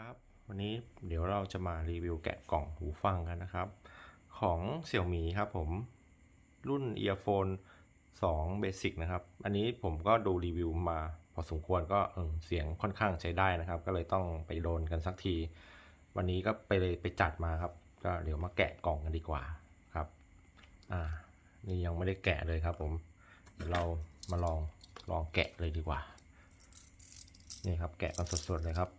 ครับ วันนี้เดี๋ยวเราจะมารีวิวแกะกล่องหูฟังกันนะครับ ของ Xiaomi ครับผม รุ่น Earphone 2 Basic นะครับ อันนี้ผมก็ดูรีวิวมาพอสมควรก็เออเสียงค่อนข้างใช้ได้นะครับ ก็เลยต้องไปโดนกันสักที วันนี้ก็ไปเลยไปจัดมาครับ ก็เดี๋ยวมาแกะกล่องกันดีกว่าครับ อ่า นี่ยังไม่ได้แกะเลยครับผมเดี๋ยวเรามาลองลองแกะเลยดีกว่า นี่ครับแกะกันสดๆเลยครับ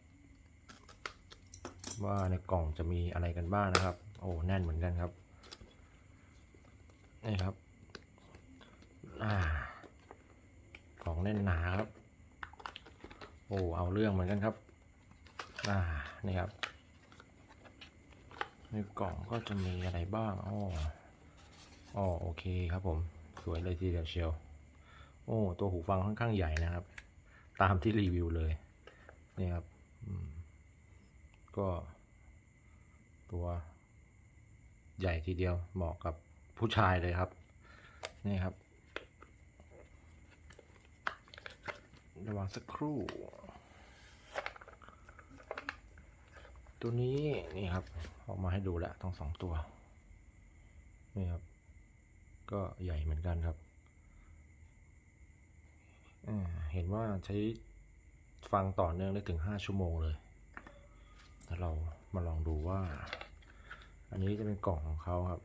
ว่าในกล่องจะมีอะไรกันบ้างนะครับ โอ้แน่นเหมือนกันครับนี่ครับอ่ากล่องแน่นหนาครับ โอ้เอาเรื่องเหมือนกันครับอ่านี่ครับในกล่องก็จะมีอะไรบ้างอ๋ออ๋อโอเคครับผมสวยเลยทีเดียวเชียวโอ้ตัวหูฟังค่อนข้างใหญ่นะครับ ตามที่รีวิวเลยนี่ครับ ก็ ตัวใหญ่ทีเดียวเหมาะกับผู้ชายเลยครับ นี่ครับ ระวังสักครู่ ตัวนี้นี่ครับออกมาให้ดูแล้วทั้งสองตัว นี่ครับ ก็ใหญ่เหมือนกันครับเห็นว่าใช้ฟังต่อเนื่องได้ถึงห้าชั่วโมงเลย ถ้าเรามาลองดูว่า อันนี้จะเป็นกล่องของเขาครับ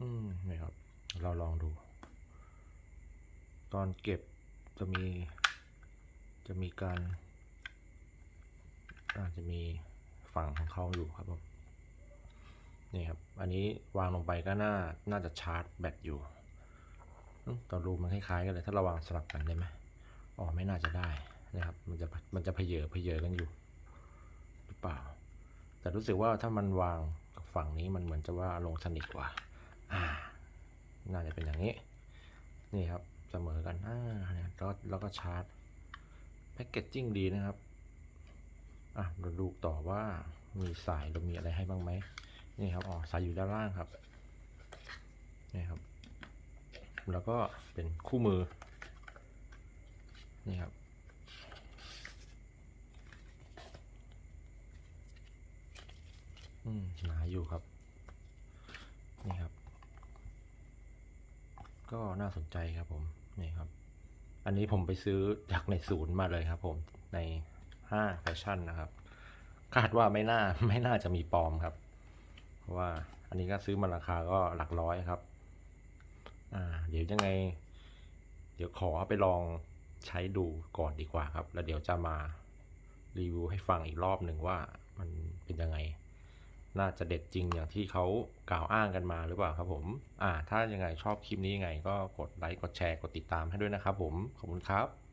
อืมนี่ครับ เราลองดู ตอนเก็บจะมี จะมีการอาจจะมีฝั่งของเขาอยู่ครับผมนี่ครับ อันนี้วางลงไปก็น่า น่าจะชาร์จแบตอยู่ตอนรูมันคล้ายๆกันเลย ถ้าเราวางสลับกันได้ไหม อ๋อไม่น่าจะได้นะครับ มันจะมันจะเพเยอเพเยอกันอยู่หรือเปล่า แต่รู้สึกว่าถ้ามันวางฝั่งนี้มันเหมือนจะว่าลงสนิทกว่า อ่า น่าจะเป็นอย่างนี้ นี่ครับเสมอกันอ่าเนี่ยแล้วแล้วก็ชาร์จแพ็กเกจจิ้งดีนะครับอะเราดูต่อว่ามีสายหรือมีอะไรให้บ้างไหมนี่ครับอ๋อสายอยู่ด้านล่างครับนี่ครับ แล้วก็เป็นคู่มือ นี่ครับ อืมหนาอยู่ครับ นี่ครับ ก็น่าสนใจครับผม นี่ครับ อันนี้ผมไปซื้อจากในศูนย์มาเลยครับผม ในห้างแฟชั่นนะครับ คาดว่าไม่น่าไม่น่าจะมีปลอมครับ เพราะว่าอันนี้ก็ซื้อมาราคาก็หลักร้อยครับ อ่า เดี๋ยวยังไง เดี๋ยวขอไปลอง ใช้ดูก่อนดีกว่าครับ แล้วเดี๋ยวจะมารีวิวให้ฟังอีกรอบหนึ่งว่ามันเป็นยังไง น่าจะเด็ดจริงอย่างที่เขากล่าวอ้างกันมาหรือเปล่าครับผม อ่า ถ้ายังไงชอบคลิปนี้ยังไง ก็กดไลค์ กดแชร์ กดติดตามให้ด้วยนะครับผม ขอบคุณครับ